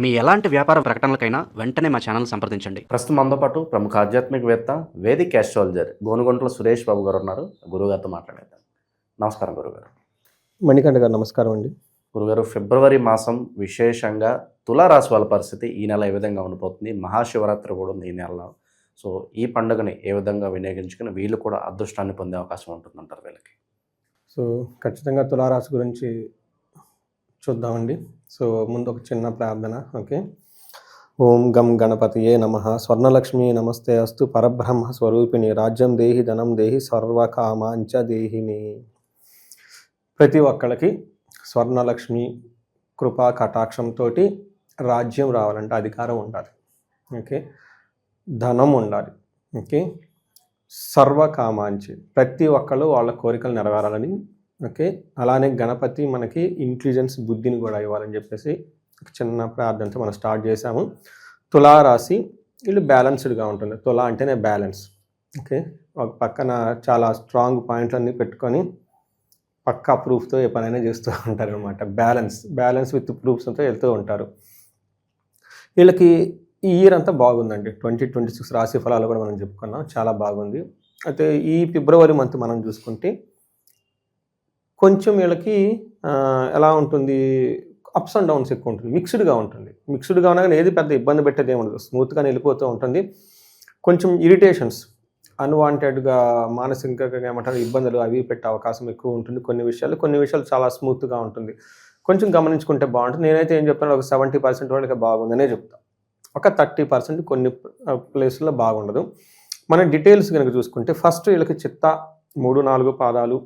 మీ ఎలాంటి వ్యాపార ప్రకటనలకైనా వెంటనే మా ఛానల్ సంప్రదించండి. ప్రస్తుతం మనతో పాటు ప్రముఖ ఆధ్యాత్మికవేత్త వేదిక్ ఆస్ట్రాలజర్ గోనుగొంట్ల సురేష్ బాబు గారు ఉన్నారు. గురుగారితో మాట్లాడేద్దాం. నమస్కారం గురుగారు మణికంఠ గారు నమస్కారం అండి. గురుగారు ఫిబ్రవరి మాసం విశేషంగా తులారాశి వాళ్ళ పరిస్థితి ఈ నెల ఏ విధంగా ఉండిపోతుంది? మహాశివరాత్రి కూడా ఉంది ఈ నెలలో. సో ఈ పండుగని ఏ విధంగా వినియోగించుకుని వీళ్ళు కూడా అదృష్టాన్ని పొందే అవకాశం ఉంటుందంటారు వీళ్ళకి? సో ఖచ్చితంగా తులారాశి గురించి చూద్దామండి. సో ముందు ఒక చిన్న ప్రార్థన ఓకే? ఓం గం గణపతియే నమ. స్వర్ణలక్ష్మి నమస్తే అస్తు. పరబ్రహ్మ స్వరూపిణి. రాజ్యం దేహి ధనం దేహి సర్వకామాంచ దేహిని. ప్రతి ఒక్కళ్ళకి స్వర్ణలక్ష్మి కృపా కటాక్షంతో రాజ్యం రావాలంటే అధికారం ఉండాలి. ఓకే? ధనం ఉండాలి. ఓకే? సర్వకామాంచి. ప్రతి ఒక్కళ్ళు వాళ్ళ కోరికలు నెరవేరాలని ఓకే? అలానే గణపతి మనకి ఇంటెలిజెన్స్ బుద్ధిని కూడా ఇవ్వాలని చెప్పేసి ఒక చిన్న ప్రార్థనతో మనం స్టార్ట్ చేసాము తులారాశి వీళ్ళు బ్యాలెన్స్డ్గా ఉంటుంది తులా అంటేనే బ్యాలెన్స్ ఓకే? ఒక పక్కన చాలా స్ట్రాంగ్ పాయింట్లన్నీ పెట్టుకొని పక్కా ప్రూఫ్తో ఏ పనైనా చేస్తూ ఉంటారు అనమాట బ్యాలెన్స్ బ్యాలెన్స్ విత్ ప్రూఫ్స్తో వెళ్తూ ఉంటారు. వీళ్ళకి ఈ ఇయర్ అంతా బాగుందండి. ట్వంటీ ట్వంటీ సిక్స్ రాశి ఫలాలు కూడా మనం చెప్పుకున్నాం. చాలా బాగుంది. అయితే ఈ ఫిబ్రవరి మంత్ మనం చూసుకుంటే కొంచెం వీళ్ళకి ఎలా ఉంటుంది? అప్స్ అండ్ డౌన్స్ ఎక్కువ ఉంటుంది. మిక్స్డ్గా ఉంటుంది. మిక్స్డ్గా ఉన్నా కానీ ఏది పెద్ద ఇబ్బంది పెట్టేది ఏమి ఉండదు. స్మూత్గా వెళ్ళిపోతూ ఉంటుంది. కొంచెం ఇరిటేషన్స్ అన్వాంటెడ్గా మానసికంగా ఏమంటారు ఇబ్బందులు అవి పెట్టే అవకాశం ఎక్కువ ఉంటుంది కొన్ని విషయాలు. కొన్ని విషయాలు చాలా స్మూత్గా ఉంటుంది. కొంచెం గమనించుకుంటే బాగుంటుంది. నేనైతే ఏం చెప్తాను ఒక సెవెంటీ పర్సెంట్ వాళ్ళకి బాగుందనే చెప్తాను ఒక థర్టీ పర్సెంట్ కొన్ని ప్లేస్లో బాగుండదు. మన డీటెయిల్స్ కనుక చూసుకుంటే ఫస్ట్ వీళ్ళకి చిత్త మూడు నాలుగు పాదాలు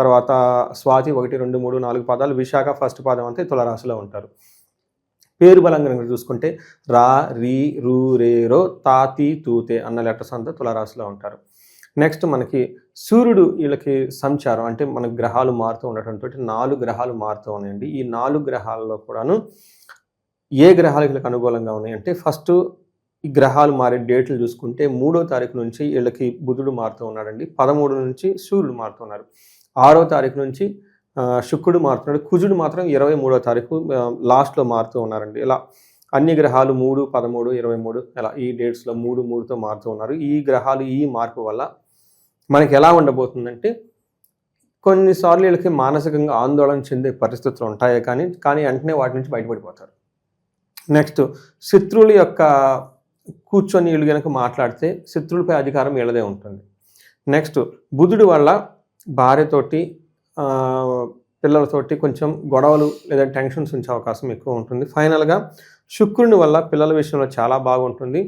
తర్వాత స్వాతి ఒకటి రెండు మూడు నాలుగు పదాలు విశాఖ ఫస్ట్ పాదం అంతా తులరాశిలో ఉంటారు. పేరు బలంగా కనుక చూసుకుంటే రా రీ రూ రే రో తాతి తూతే అన్న లెటర్స్ అంతా తులరాశిలో ఉంటారు. నెక్స్ట్ మనకి సూర్యుడు వీళ్ళకి సంచారం అంటే మన గ్రహాలు మారుతూ ఉండటంతో నాలుగు గ్రహాలు మారుతూ ఉన్నాయండి. ఈ నాలుగు గ్రహాలలో కూడాను ఏ గ్రహాలు వీళ్ళకి అనుకూలంగా ఉన్నాయంటే ఫస్ట్ ఈ గ్రహాలు మారే డేట్లు చూసుకుంటే మూడో తారీఖు నుంచి వీళ్ళకి బుధుడు మారుతూ ఉన్నాడండి. పదమూడు నుంచి సూర్యుడు మారుతున్నారు ఆరో తారీఖు నుంచి శుక్రుడు మారుతున్నాడు. కుజుడు మాత్రం ఇరవై మూడో తారీఖు లాస్ట్లో మారుతూ ఉన్నారండి. ఇలా అన్ని గ్రహాలు మూడు పదమూడు ఇరవై మూడు ఇలా ఈ డేట్స్లో మూడు మూడుతో మారుతూ ఉన్నారు. ఈ గ్రహాలు ఈ మార్పు వల్ల మనకి ఎలా ఉండబోతుందంటే కొన్నిసార్లు వీళ్ళకి మానసికంగా ఆందోళన చెందే పరిస్థితులు ఉంటాయి కానీ కానీ వెంటనే వాటి నుంచి బయటపడిపోతారు. నెక్స్ట్ శత్రువుల యొక్క కూర్చొని వీళ్ళు కనుక మాట్లాడితే శత్రువులపై అధికారం వీళ్ళదే ఉంటుంది. నెక్స్ట్ బుధుడి వల్ల భార్యతోటి పిల్లలతోటి కొంచెం గొడవలు లేదా టెన్షన్స్ ఉంచే అవకాశం ఎక్కువ ఉంటుంది. ఫైనల్గా శుక్రుని వల్ల పిల్లల విషయంలో చాలా బాగుంటుంది.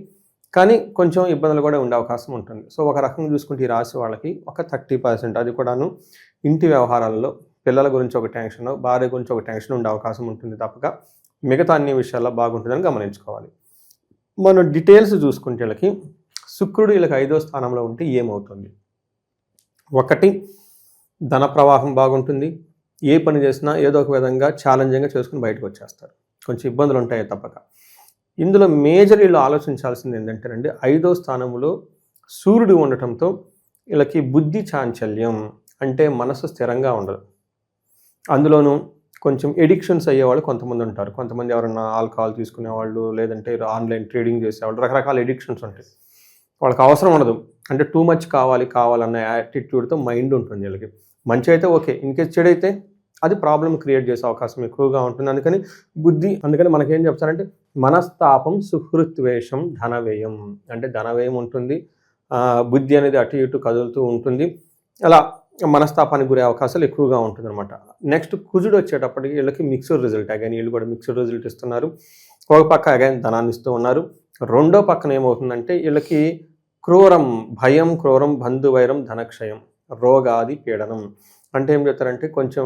కానీ కొంచెం ఇబ్బందులు కూడా ఉండే అవకాశం ఉంటుంది. సో ఒక రకంగా చూసుకుంటే ఈ రాశి వాళ్ళకి ఒక థర్టీ పర్సెంట్ అది కూడాను ఇంటి వ్యవహారాల్లో పిల్లల గురించి ఒక టెన్షన్ భార్య గురించి ఒక టెన్షన్ ఉండే అవకాశం ఉంటుంది తప్పక. మిగతా అన్ని విషయాల్లో బాగుంటుందని గమనించుకోవాలి. మనం డీటెయిల్స్ చూసుకుంటే వీళ్ళకి శుక్రుడు వీళ్ళకి ఐదో స్థానంలో ఉంటే ఏమవుతుంది? ఒకటి ధన ప్రవాహం బాగుంటుంది. ఏ పని చేసినా ఏదో ఒక విధంగా ఛాలెంజింగ్గా చేసుకుని బయటకు వచ్చేస్తారు. కొంచెం ఇబ్బందులు ఉంటాయి తప్పక. ఇందులో మేజర్ వీళ్ళు ఆలోచించాల్సింది ఏంటంటేనండి ఐదో స్థానంలో సూర్యుడు ఉండటంతో వీళ్ళకి బుద్ధి చాంచల్యం అంటే మనసు స్థిరంగా ఉండదు. అందులోనూ కొంచెం ఎడిక్షన్స్ అయ్యేవాళ్ళు కొంతమంది ఉంటారు. కొంతమంది ఎవరైనా ఆల్కహాల్ తీసుకునేవాళ్ళు లేదంటే ఆన్లైన్ ట్రేడింగ్ చేసేవాళ్ళు రకరకాల ఎడిక్షన్స్ ఉంటాయి. వాళ్ళకి అవసరం ఉండదు. అంటే టూ మచ్ కావాలి కావాలన్న యాటిట్యూడ్తో మైండ్ ఉంటుంది వీళ్ళకి. మంచి అయితే ఓకే. ఇన్ కేస్ చెడైతే అది ప్రాబ్లం క్రియేట్ చేసే అవకాశం ఎక్కువగా ఉంటుంది. అందుకని బుద్ధి అందుకని మనకేం చెప్తారంటే మనస్తాపం సుహృత్వేషం ధనవ్యయం. అంటే ధనవ్యయం ఉంటుంది. బుద్ధి అనేది అటు ఇటు కదులుతూ ఉంటుంది. అలా మనస్తాపానికి గురే అవకాశాలు ఎక్కువగా ఉంటుంది అనమాట నెక్స్ట్ కుజుడు వచ్చేటప్పటికి వీళ్ళకి మిక్స్డ్ రిజల్ట్ అగైన్ వీళ్ళు కూడా మిక్స్డ్ రిజల్ట్ ఇస్తున్నారు. ఒక పక్క అగైన్ ధనాన్ని ఇస్తూ ఉన్నారు. రెండో పక్కన ఏమవుతుందంటే వీళ్ళకి క్రూరం భయం క్రూరం బంధువైరం ధనక్షయం. రోగాది పీడనం. అంటే ఏం చెప్తారంటే కొంచెం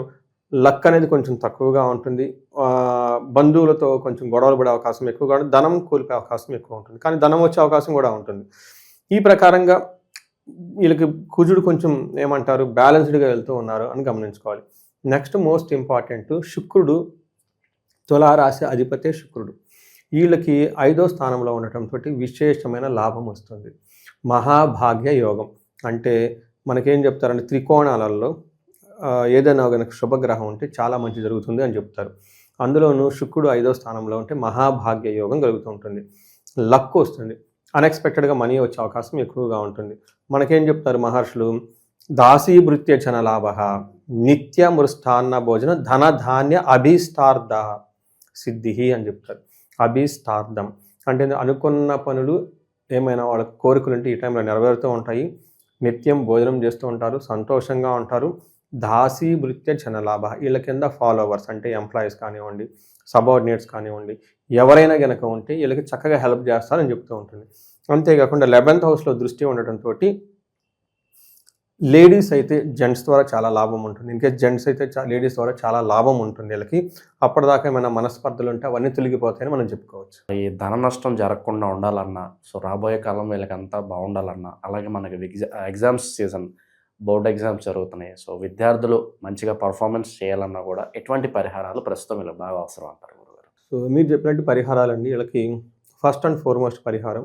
లక్ అనేది కొంచెం తక్కువగా ఉంటుంది. బంధువులతో కొంచెం గొడవలు పడే అవకాశం ఎక్కువగా ఉంటుంది ధనం కోల్పోయే అవకాశం ఎక్కువ ఉంటుంది. కానీ ధనం వచ్చే అవకాశం కూడా ఉంటుంది. ఈ ప్రకారంగా వీళ్ళకి కుజుడు కొంచెం ఏమంటారు? బ్యాలెన్స్డ్గా వెళ్తూ ఉన్నారు అని గమనించుకోవాలి. నెక్స్ట్ మోస్ట్ ఇంపార్టెంట్ శుక్రుడు తులారాశి అధిపతే శుక్రుడు. వీళ్ళకి ఐదో స్థానంలో ఉండటంతో విశేషమైన లాభం వస్తుంది. మహాభాగ్య యోగం. అంటే మనకేం చెప్తారంటే త్రికోణాలలో ఏదైనా కనుక శుభగ్రహం ఉంటే చాలా మంచి జరుగుతుంది అని చెప్తారు. అందులోనూ శుక్రుడు ఐదో స్థానంలో ఉంటే మహాభాగ్య యోగం కలుగుతూ ఉంటుంది. లక్ వస్తుంది. అన్ఎక్స్పెక్టెడ్గా మనీ వచ్చే అవకాశం ఎక్కువగా ఉంటుంది. మనకేం చెప్తారు మహర్షులు? దాసీభృత్య జన లాభ నిత్య మృష్టాన్న భోజన ధన ధాన్య సిద్ధి అని చెప్తారు. అభిస్తార్థం అంటే అనుకున్న పనులు ఏమైనా వాళ్ళ కోరికలు ఉంటే ఈ టైంలో నెరవేరుతూ ఉంటాయి. నిత్యం భోజనం చేస్తూ ఉంటారు సంతోషంగా ఉంటారు. దాసీ భృత్య జనలాభ వీళ్ళ కింద ఫాలోవర్స్ అంటే ఎంప్లాయీస్ కానివ్వండి సబార్డినేట్స్ కానివ్వండి ఎవరైనా గనక ఉంటే వీళ్ళకి చక్కగా హెల్ప్ చేస్తారని చెప్తూ ఉంటుంది. అంతేకాకుండా లెవెన్త్ హౌస్లో దృష్టి ఉండటంతో లేడీస్ అయితే జెంట్స్ ద్వారా చాలా లాభం ఉంటుంది. ఇంకా జెంట్స్ అయితే లేడీస్ ద్వారా చాలా లాభం ఉంటుంది వీళ్ళకి. అప్పటిదాకా ఏమైనా మనస్పర్ధలు ఉంటే అవన్నీ తొలగిపోతాయని మనం చెప్పుకోవచ్చు. ఈ ధన నష్టం జరగకుండా ఉండాలన్నా సో రాబోయే కాలం వీళ్ళకి అంతా బాగుండాలన్నా అలాగే మనకి ఎగ్జా ఎగ్జామ్స్ సీజన్ బోర్డ్ ఎగ్జామ్స్ జరుగుతున్నాయి. సో విద్యార్థులు మంచిగా పర్ఫార్మెన్స్ చేయాలన్నా కూడా ఎటువంటి పరిహారాలు ప్రస్తుతం వీళ్ళకి బాగా అవసరం అంటారు గురుగారు. సో మీరు చెప్పినట్టు పరిహారాలండి. వీళ్ళకి ఫస్ట్ అండ్ ఫార్మోస్ట్ పరిహారం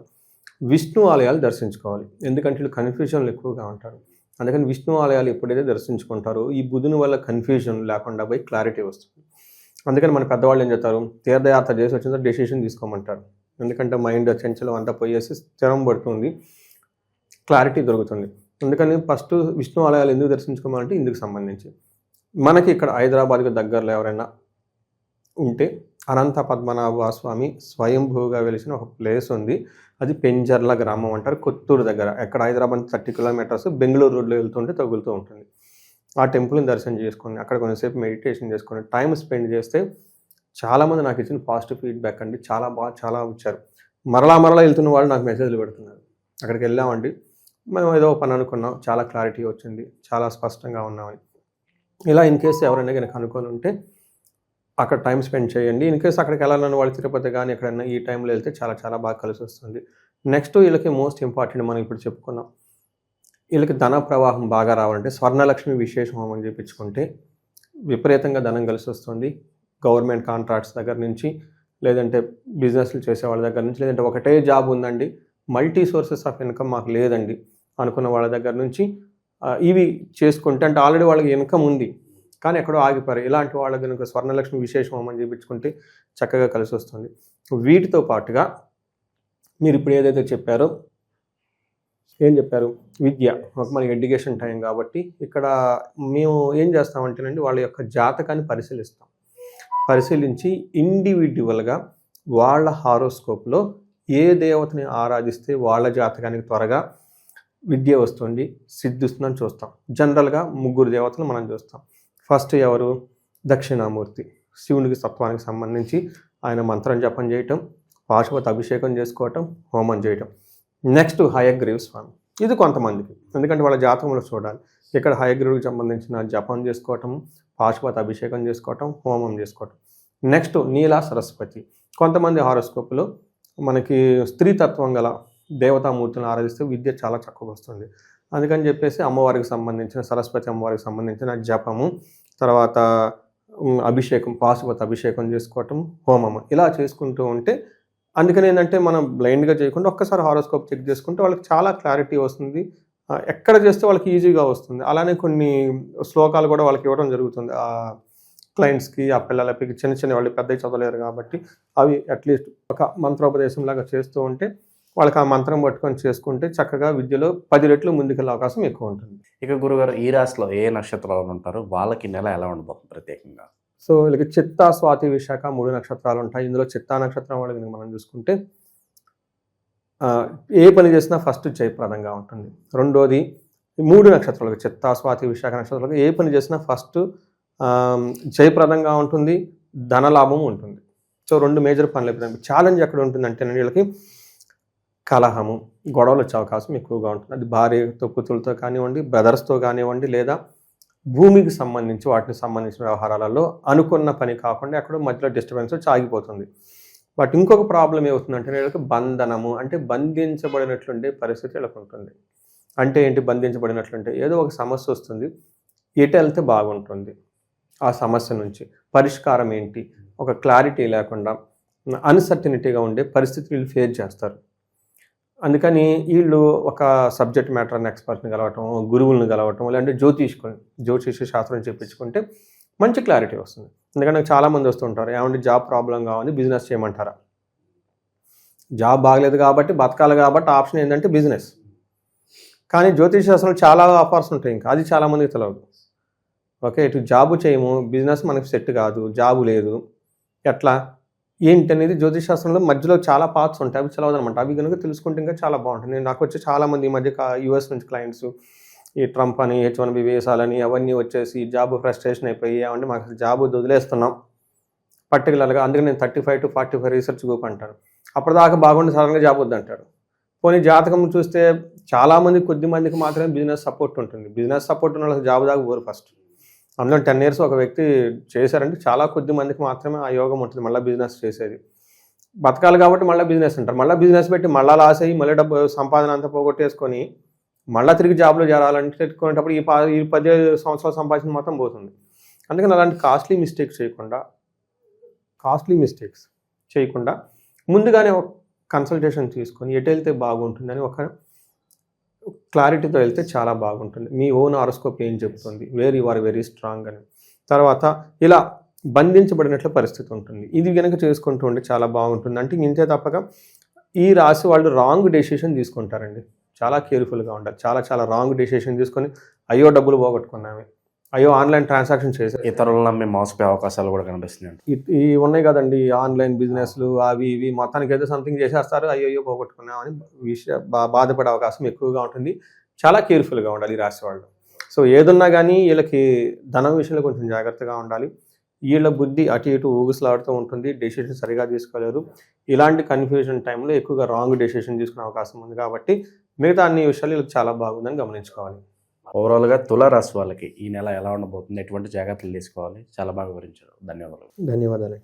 విష్ణు ఆలయాలు దర్శించుకోవాలి. ఎందుకంటే వీళ్ళు కన్ఫ్యూజన్లు ఎక్కువగా ఉంటారు. అందుకని విష్ణు ఆలయాలు ఎప్పుడైతే దర్శించుకుంటారో ఈ బుధుని వల్ల కన్ఫ్యూజన్ లేకుండా పోయి క్లారిటీ వస్తుంది. అందుకని మన పెద్దవాళ్ళు ఏం చెప్తారు తీర్థయాత్ర చేసి వచ్చిన తర్వాత డెసిషన్ తీసుకోమంటారు. ఎందుకంటే మైండ్ చంచలం అంతా పోయేసి స్థిరం పడుతుంది. క్లారిటీ దొరుకుతుంది. అందుకని ఫస్ట్ విష్ణు ఆలయాలు ఎందుకు దర్శించుకోమంటే ఇందుకు సంబంధించి. మనకి ఇక్కడ హైదరాబాద్కి దగ్గరలో ఎవరైనా ఉంటే అనంత పద్మనాభ స్వామి స్వయంభూగా వెలిసిన ఒక ప్లేస్ ఉంది. అది పెంజర్ల గ్రామం అంటారు కొత్తూరు దగ్గర. ఎక్కడ? హైదరాబాద్ థర్టీ కిలోమీటర్స్ బెంగళూరు రోడ్లో వెళ్తుంటే తగులుతూ ఉంటుంది. ఆ టెంపుల్ని దర్శనం చేసుకుని అక్కడ కొంతసేపు మెడిటేషన్ చేసుకుని టైం స్పెండ్ చేస్తే చాలామంది నాకు ఇచ్చిన పాజిటివ్ ఫీడ్బ్యాక్ అండి. చాలా బాగా చాలా వచ్చారు. మరలా మరలా వెళ్తున్న వాళ్ళు నాకు మెసేజ్లు పెడుతున్నారు. అక్కడికి వెళ్ళామండి. మనం ఏదో పని అనుకున్నాం. చాలా క్లారిటీ వచ్చింది. చాలా స్పష్టంగా ఉన్నామని. ఇలా ఇన్ కేసు ఎవరైనా కనుక అనుకొని ఉంటే అక్కడ టైం స్పెండ్ చేయండి. ఇన్ కేసు అక్కడికి వెళ్ళాలని వాళ్ళు తిరుపతి కానీ ఎక్కడైనా ఈ టైంలో వెళ్తే చాలా చాలా బాగా కలిసి వస్తుంది నెక్స్ట్ వీళ్ళకి మోస్ట్ ఇంపార్టెంట్ మనం ఇప్పుడు చెప్పుకున్నాం. వీళ్ళకి ధన ప్రవాహం బాగా రావాలంటే స్వర్ణలక్ష్మి విశేష హోమం చెప్పించుకుంటే విపరీతంగా ధనం కలిసి వస్తుంది గవర్నమెంట్ కాంట్రాక్ట్స్ దగ్గర నుంచి లేదంటే బిజినెస్లు చేసే వాళ్ళ దగ్గర నుంచి లేదంటే ఒకటే జాబ్ ఉందండి. మల్టీ సోర్సెస్ ఆఫ్ ఇన్కమ్ మాకు లేదండి. అనుకున్న వాళ్ళ దగ్గర నుంచి ఇవి చేసుకుంటే అంటే ఆల్రెడీ వాళ్ళకి ఇన్కమ్ ఉంది. కానీ ఎక్కడో ఆగిపోయారు. ఇలాంటి వాళ్ళ కనుక స్వర్ణలక్ష్మి విశేషం అని చూపించుకుంటే చక్కగా కలిసి వస్తుంది. వీటితో పాటుగా మీరు ఇప్పుడు ఏదైతే చెప్పారో ఏం చెప్పారు? విద్య. ఒక మనకి ఎడ్యుకేషన్ టైం కాబట్టి ఇక్కడ మేము ఏం చేస్తామంటేనండి వాళ్ళ యొక్క జాతకాన్ని పరిశీలిస్తాం. పరిశీలించి ఇండివిజువల్గా వాళ్ళ హారోస్కోప్లో ఏ దేవతని ఆరాధిస్తే వాళ్ళ జాతకానికి త్వరగా విద్య వస్తుంది సిద్ధిస్తుందని చూస్తాం. జనరల్గా ముగ్గురు దేవతలు మనం చూస్తాం. ఫస్ట్ ఎవరు? దక్షిణామూర్తి. శివునికి సత్వానికి సంబంధించి ఆయన మంత్రం జపం చేయటం పాశుపతి అభిషేకం చేసుకోవటం హోమం చేయటం. నెక్స్ట్ హయగ్రీవ్ స్వామి. ఇది కొంతమందికి. ఎందుకంటే వాళ్ళ జాతకంలో చూడాలి. ఇక్కడ హయగ్రీవుకి సంబంధించిన జపం చేసుకోవటం పాశుపతి అభిషేకం చేసుకోవటం హోమం చేసుకోవటం. నెక్స్ట్ నీలా సరస్వతి. కొంతమంది హారోస్కోప్లో మనకి స్త్రీతత్వం గల దేవతామూర్తులను ఆరాధిస్తే విద్య చాలా చక్కగా వస్తుంది. అందుకని చెప్పేసి అమ్మవారికి సంబంధించిన సరస్వతి అమ్మవారికి సంబంధించిన జపము తర్వాత అభిషేకం పాశుపత అభిషేకం చేసుకోవటం హోమం ఇలా చేసుకుంటూ ఉంటే అందుకని ఏంటంటే మనం బ్లైండ్గా చేయకుండా ఒక్కసారి హారోస్కోప్ చెక్ చేసుకుంటే వాళ్ళకి చాలా క్లారిటీ వస్తుంది. ఎక్కడ చేస్తే వాళ్ళకి ఈజీగా వస్తుంది. అలానే కొన్ని శ్లోకాలు కూడా వాళ్ళకి ఇవ్వడం జరుగుతుంది. ఆ క్లయింట్స్కి ఆ పిల్లలకి చిన్న చిన్న వాళ్ళు పెద్ద చదవలేరు కాబట్టి అవి అట్లీస్ట్ ఒక మంత్రోపదేశం లాగా చేస్తూ ఉంటే వాళ్ళకి ఆ మంత్రం పట్టుకొని చేసుకుంటే చక్కగా విద్యలో పది రెట్లు ముందుకెళ్ళే అవకాశం ఎక్కువ ఉంటుంది. ఇక గురుగారు ఈ రాశిలో ఏ నక్షత్రాలు ఉంటారు? వాళ్ళకి నెల ఎలా ఉండబోతుంది ప్రత్యేకంగా? సో వీళ్ళకి చిత్తా స్వాతి విశాఖ మూడు నక్షత్రాలు ఉంటాయి. ఇందులో చిత్తా నక్షత్రం వాళ్ళకి మనం చూసుకుంటే ఏ పని చేసినా ఫస్ట్ జయప్రదంగా ఉంటుంది. రెండోది ఈ మూడు నక్షత్రాలకు చిత్తా స్వాతి విశాఖ నక్షత్రాలకు ఏ పని చేసినా ఫస్ట్ జయప్రదంగా ఉంటుంది ధనలాభం ఉంటుంది. సో రెండు మేజర్ పనులు ఛాలెంజ్ ఎక్కడ ఉంటుందంటే వీళ్ళకి కలహము గొడవలు వచ్చే అవకాశం ఎక్కువగా ఉంటుంది. అది భార్యతో కూతురుతో కానివ్వండి బ్రదర్స్తో కానివ్వండి లేదా భూమికి సంబంధించి వాటికి సంబంధించిన వ్యవహారాలలో అనుకున్న పని కాకుండా ఎక్కడో మధ్యలో డిస్టర్బెన్స్ వచ్చి ఆగిపోతుంది. బట్ ఇంకొక ప్రాబ్లం ఏమవుతుందంటే వీళ్ళకి బంధనము అంటే బంధించబడినట్లుండే పరిస్థితి వీళ్ళకి ఉంటుంది. అంటే ఏంటి? బంధించబడినట్లుంటే ఏదో ఒక సమస్య వస్తుంది ఎటు వెళ్తే బాగుంటుంది ఆ సమస్య నుంచి. పరిష్కారం ఏంటి? ఒక క్లారిటీ లేకుండా అన్సర్టినిటీగా ఉండే పరిస్థితి వీళ్ళు ఫేస్ చేస్తారు. అందుకని వీళ్ళు ఒక సబ్జెక్ట్ మ్యాటర్ ఎక్స్పర్ట్ని కలవటం గురువులను కలవటం లేదంటే జ్యోతిష్కుని జ్యోతిష శాస్త్రం చెప్పించుకుంటే మంచి క్లారిటీ వస్తుంది. ఎందుకంటే నాకు చాలామంది వస్తుంటారు ఏమంటే జాబ్ ప్రాబ్లం కావాలి బిజినెస్ చేయమంటారా? జాబ్ బాగలేదు కాబట్టి బతకాలి కాబట్టి ఆప్షన్ ఏంటంటే బిజినెస్. కానీ జ్యోతిష్ శాస్త్రంలో చాలా ఆఫర్స్ ఉంటాయి ఇంకా. అది చాలామందికి తెలియదు ఓకే ఇటు జాబు చేయము బిజినెస్ మనకి సెట్ కాదు జాబు లేదు. ఎట్లా? ఏంటి అనేది జ్యోతిష్ శాస్త్రంలో మధ్యలో చాలా పార్ట్స్ ఉంటాయి. అవి చదవదనమాట. అవి కనుక తెలుసుకుంటే ఇంకా చాలా బాగుంటుంది. నేను నాకు వచ్చి చాలామంది ఈ మధ్య యూఎస్ నుంచి క్లయింట్స్ ఈ ట్రంప్ అని హెచ్ వన్ బి వేసాలని అవన్నీ వచ్చేసి జాబ్ ఫ్రస్ట్రేషన్ అయిపోయి ఏమంటే మాకు జాబ్ వదిలేస్తున్నాం. పర్టికులర్గా అందుకే నేను thirty five to forty five research group అంటాను అప్పటిదాకా బాగుండి సడన్గా జాబ్ వద్దంటారు. పోనీ జాతకం చూస్తే చాలామంది కొద్ది మందికి మాత్రమే బిజినెస్ సపోర్ట్ ఉంటుంది. బిజినెస్ సపోర్ట్ ఉన్న వాళ్ళకి జాబ్ దాకా పోరు ఫస్ట్ అందులో టెన్ ఇయర్స్ ఒక వ్యక్తి చేశారంటే చాలా కొద్ది మందికి మాత్రమే ఆ యోగం ఉంటుంది మళ్ళీ బిజినెస్ చేసేది. బతకాలి కాబట్టి మళ్ళీ బిజినెస్ అంటారు. మళ్ళీ బిజినెస్ పెట్టి మళ్ళీ లాస్ అయ్యి మళ్ళీ డబ్బు సంపాదన అంతా పోగొట్టేసుకొని మళ్ళీ తిరిగి జాబ్లో చేరాలంటే పెట్టుకునేటప్పుడు ఈ పా ఈ పదిహేను సంవత్సరాలు సంపాదించిన మొత్తం పోతుంది. అందుకని అలాంటి కాస్ట్లీ మిస్టేక్స్ చేయకుండా కాస్ట్లీ మిస్టేక్స్ చేయకుండా ముందుగానే ఒక కన్సల్టేషన్ తీసుకొని ఎటు వెళ్తే బాగుంటుందని ఒక క్లారిటీతో వెళ్తే చాలా బాగుంటుంది. మీ ఓన్ ఆరోస్కోప్ ఏం చెప్తుంది where you are very strong అని. తర్వాత ఇలా బంధించబడినట్లు పరిస్థితి ఉంటుంది. ఇది కనుక చేసుకుంటూ ఉంటే చాలా బాగుంటుంది. అంటే ఇంతే తప్పక ఈ రాశి వాళ్ళు రాంగ్ డెసిషన్ తీసుకుంటారండి. చాలా కేర్ఫుల్గా ఉండాలి. చాలా చాలా రాంగ్ డెసిషన్ తీసుకొని అయ్యో డబ్బులు పోగొట్టుకున్నామే. అయ్యో ఆన్లైన్ ట్రాన్సాక్షన్ చేసే ఇతరులను నమ్మి మోసపోయే అవకాశాలు కూడా కనిపిస్తున్నాయి ఈ ఉన్నాయి కదండి ఆన్లైన్ బిజినెస్లు అవి ఇవి. మొత్తానికి ఏదో సంథింగ్ చేసేస్తారు. అయ్యో అయ్యో పోగొట్టుకున్నాం అని విషయ బా బాధపడే అవకాశం ఎక్కువగా ఉంటుంది. చాలా కేర్ఫుల్గా ఉండాలి ఈ రాశి వాళ్ళు. సో ఏదున్నా కానీ వీళ్ళకి ధనం విషయంలో కొంచెం జాగ్రత్తగా ఉండాలి. వీళ్ళ బుద్ధి అటు ఇటు ఊగుసలాడుతూ ఉంటుంది. డెసిషన్ సరిగా తీసుకోలేరు. ఇలాంటి కన్ఫ్యూజన్ టైంలో ఎక్కువగా రాంగ్ డెసిషన్ తీసుకునే అవకాశం ఉంది కాబట్టి మిగతా అన్ని విషయాలు వీళ్ళకి చాలా బాగుందని గమనించుకోవాలి. ఓవరాల్గా తులారాశి వాళ్ళకి ఈ నెల ఎలా ఉండబోతుంది? ఎటువంటి జాగ్రత్తలు తీసుకోవాలి? చాలా బాగా వివరించారు. ధన్యవాదాలు. ధన్యవాదాలు.